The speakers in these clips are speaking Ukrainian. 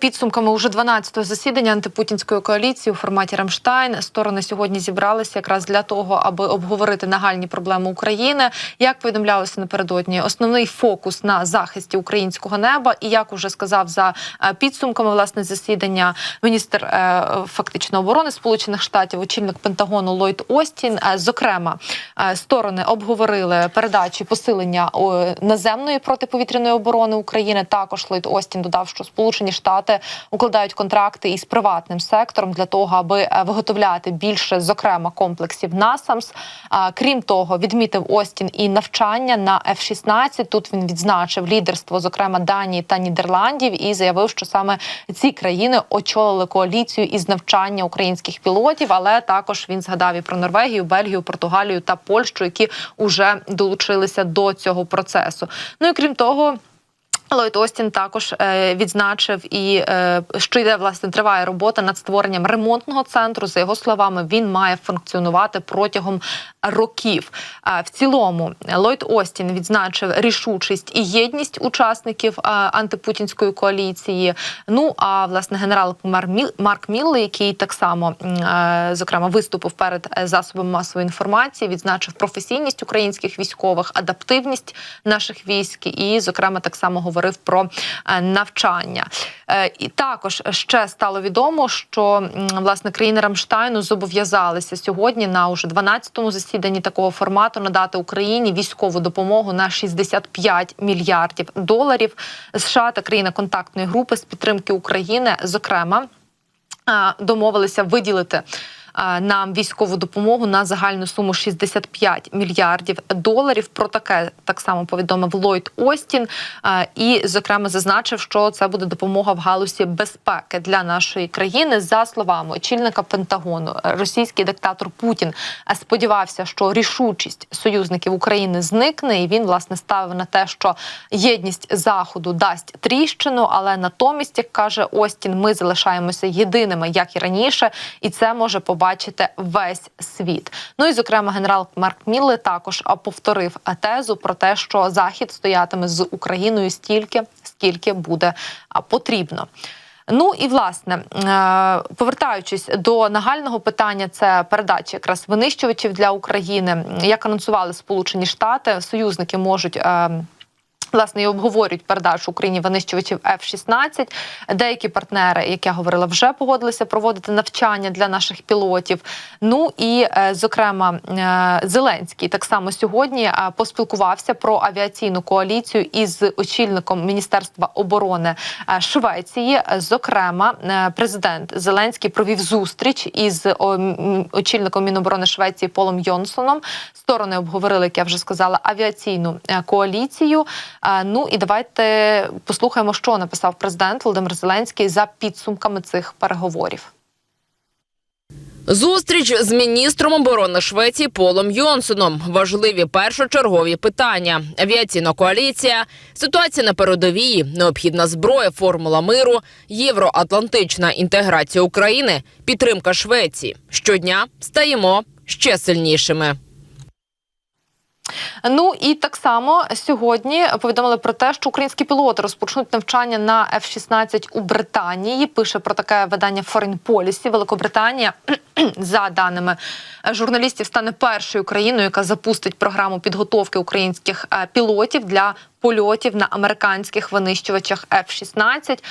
Підсумками уже 12-го засідання антипутінської коаліції у форматі Рамштайн сторони сьогодні зібралися якраз для того, аби обговорити нагальні проблеми України. Як повідомлялося напередодні, основний фокус на захисті українського неба. І як уже сказав за е, підсумками власне засідання, міністр е, фактично оборони Сполучених Штатів, очільник Пентагону Ллойд Остін. Е, Зокрема, сторони обговорили передачу і посилення наземної протиповітряної оборони України. Також Ллойд Остін додав, що Сполучені Штати укладають контракти із приватним сектором для того, аби е, виготовляти більше, зокрема, комплексів NASAMS. А, Крім того, відмітив Остін і навчання на F-16. Тут він відзначив лідерство, зокрема Данії та Нідерландів, і заявив, що саме ці країни очолили коаліцію із навчання українських пілотів. Але також він згадав і про Норвегію, Бельгію, Португалію та Польщу, які вже долучилися до цього процесу. Ну і крім того. Ллойд Остін також е, відзначив і е, що йде власне триває робота над створенням ремонтного центру. За його словами, він має функціонувати протягом років. В цілому Ллойд Остін відзначив рішучість і єдність учасників антипутінської коаліції. Ну а власне генерал Мар Марк Мілле, який так само е, зокрема виступив перед засобами масової інформації, відзначив професійність українських військових, адаптивність наших військ, і, зокрема, так само говорив про е, навчання. Е, І також ще стало відомо, що власне країни Рамштайну зобов'язалися сьогодні на уже 12-му засіданні такого формату надати Україні військову допомогу на 65 мільярдів доларів. США та країна контактної групи з підтримки України, зокрема домовилися виділити нам військову допомогу на загальну суму 65 мільярдів доларів. Про таке так само повідомив Ллойд Остін і, зокрема, зазначив, що це буде допомога в галузі безпеки для нашої країни. За словами очільника Пентагону, російський диктатор Путін сподівався, що рішучість союзників України зникне, і він власне ставив на те, що єдність заходу дасть тріщину, але натомість, як каже Остін, ми залишаємося єдиними, як і раніше, і це може побачити весь світ. Ну і зокрема, генерал Марк Мілле також повторив тезу про те, що захід стоятиме з Україною стільки, скільки буде потрібно. Ну і власне, е, повертаючись до нагального питання, це передача якраз винищувачів для України. Як анонсували Сполучені Штати, союзники можуть. Власне, і обговорюють передачу Україні винищувачів F-16. Деякі партнери, як я говорила, вже погодилися проводити навчання для наших пілотів. Ну і е, зокрема, е, Зеленський так само сьогодні е, поспілкувався про авіаційну коаліцію із очільником Міністерства оборони Швеції. Зокрема, президент Зеленський провів зустріч із очільником Міноборони Швеції Полом Йонсоном. Сторони обговорили, як я вже сказала, авіаційну коаліцію. Ну і давайте послухаємо, що написав президент Володимир Зеленський за підсумками цих переговорів. Зустріч з міністром оборони Швеції Полом Йонсоном. Важливі першочергові питання: авіаційна коаліція, ситуація на передовій, необхідна зброя, формула миру, євроатлантична інтеграція України, підтримка Швеції. Щодня стаємо ще сильнішими. Ну і так само сьогодні повідомили про те, що українські пілоти розпочнуть навчання на F-16 у Британії. Пише про таке видання Foreign Policy. Великобританія, за даними журналістів, стане першою країною, яка запустить програму підготовки українських е, пілотів для польотів на американських винищувачах F-16.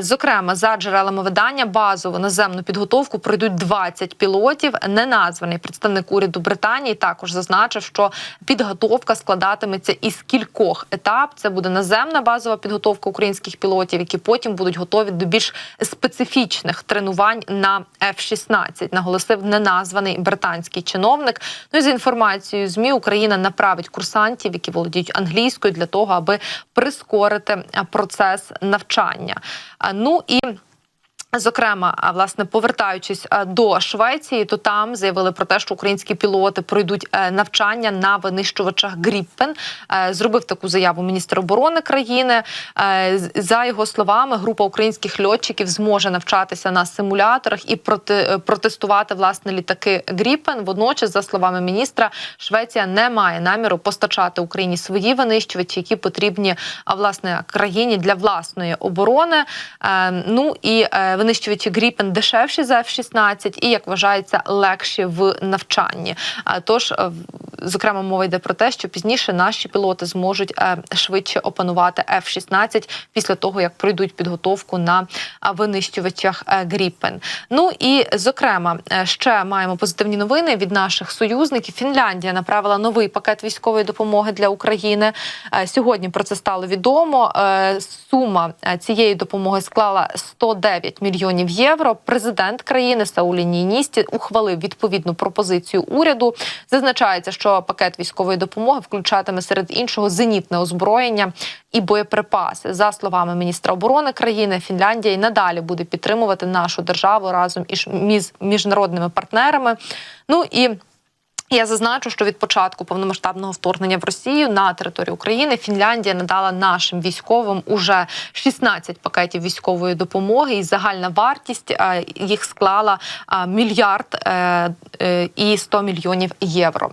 Зокрема, за джерелами видання, базову наземну підготовку пройдуть 20 пілотів. Неназваний представник уряду Британії також зазначив, що підготовка складатиметься із кількох етап. Це буде наземна базова підготовка українських пілотів, які потім будуть готові до більш специфічних тренувань на F-16, наголосив неназваний британський чиновник. Ну і за інформацією змі Україна направить курсантів, які володіють англійською, для того, аби прискорити процес навчання. А, Ну і Зокрема, власне, повертаючись до Швеції, то там заявили про те, що українські пілоти пройдуть е, навчання на винищувачах Гріппен. Е, Зробив таку заяву міністр оборони країни. Е, За його словами, група українських льотчиків зможе навчатися на симуляторах і проти, протестувати власне літаки Гріппен. Водночас, за словами міністра, Швеція не має наміру постачати Україні свої винищувачі, які потрібні власне країні для власної оборони. Ну і винищувачі Гріпен дешевші за F-16 і як вважається легші в навчанні. Тож, е, зокрема, мова йде про те, що пізніше наші пілоти зможуть е, швидше опанувати F-16 після того, як пройдуть підготовку на винищувачах е, Гріпен. Ну і зокрема, ще маємо позитивні новини від наших союзників. Фінляндія направила новий пакет військової допомоги для України. Сьогодні про це стало відомо. Сума цієї допомоги склала 109 мільйонів євро. Президент країни Саулі Ніністі ухвалив відповідну пропозицію уряду. Зазначається, що пакет військової допомоги включатиме серед іншого зенітне озброєння і боєприпаси. За словами міністра оборони країни, Фінляндія і надалі буде підтримувати нашу державу разом із між- міжнародними партнерами. Ну і я зазначу, що від початку повномасштабного вторгнення в Росію на територію України Фінляндія надала нашим військовим уже 16 пакетів військової допомоги, і загальна вартість е, їх склала е, мільярд е, і 100 мільйонів євро.